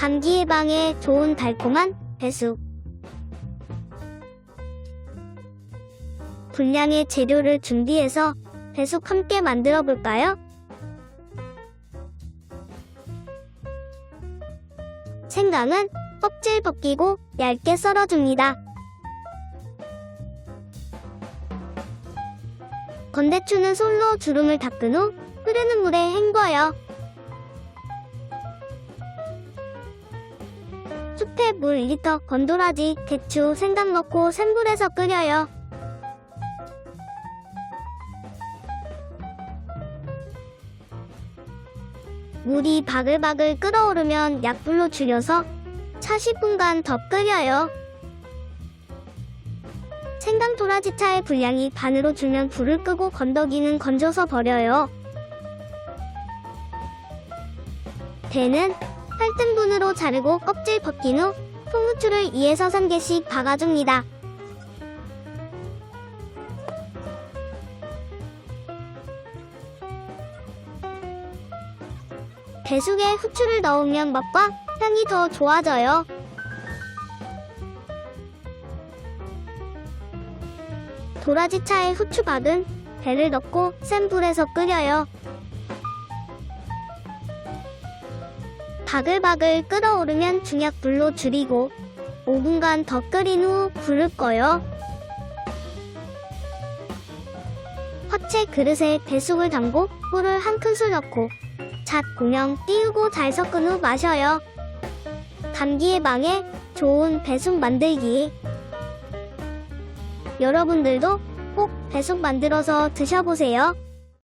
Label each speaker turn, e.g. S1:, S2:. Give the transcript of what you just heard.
S1: 감기 예방에 좋은 달콤한 배숙. 분량의 재료를 준비해서 배숙 함께 만들어 볼까요? 생강은 껍질 벗기고 얇게 썰어줍니다. 건대추는 솔로 주름을 닦은 후 흐르는 물에 헹궈요. 숲에 물 1리터, 건도라지, 대추, 생강 넣고 센 불에서 끓여요. 물이 바글바글 끓어오르면 약불로 줄여서 40분간 더 끓여요. 생강 도라지 차의 분량이 반으로 줄면 불을 끄고 건더기는 건져서 버려요. 배는 8등분으로 자르고 껍질 벗긴 후 통후추를 2에서 3개씩 박아줍니다. 배숙에 후추를 넣으면 맛과 향이 더 좋아져요. 도라지 차에 후추 박은 배를 넣고 센 불에서 끓여요. 바글바글 끓어오르면 중약불로 줄이고 5분간 더 끓인 후 불을 꺼요. 화채 그릇에 배숙을 담고 꿀을 한 큰술 넣고 잣 공영 띄우고 잘 섞은 후 마셔요. 감기 예방에 좋은 배숙 만들기. 여러분들도 꼭 배숙 만들어서 드셔보세요.